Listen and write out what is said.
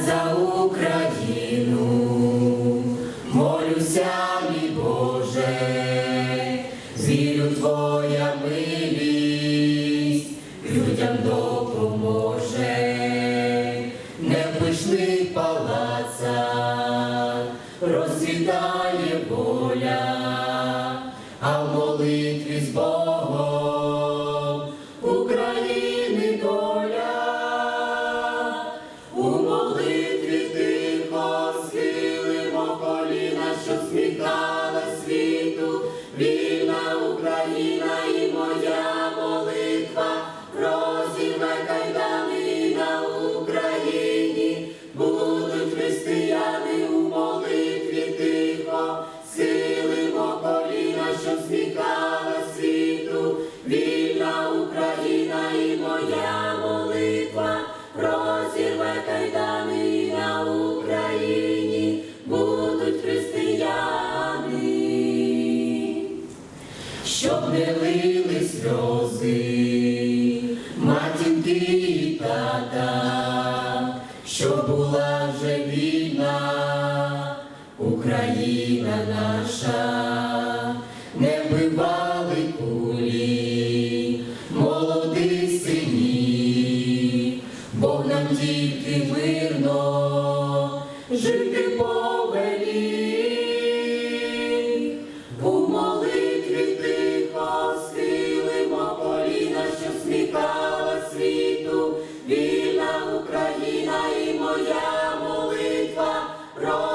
за Україну, молюся, мій Боже, вірю твоя милість, людям допоможе, не пишний палаца, розсвітає. вільна Україна. світа, да, що була вже війна, Україна наша, не вбивали кулі, молоді сині, Бог нам тільки мирно жити. Моя молитва.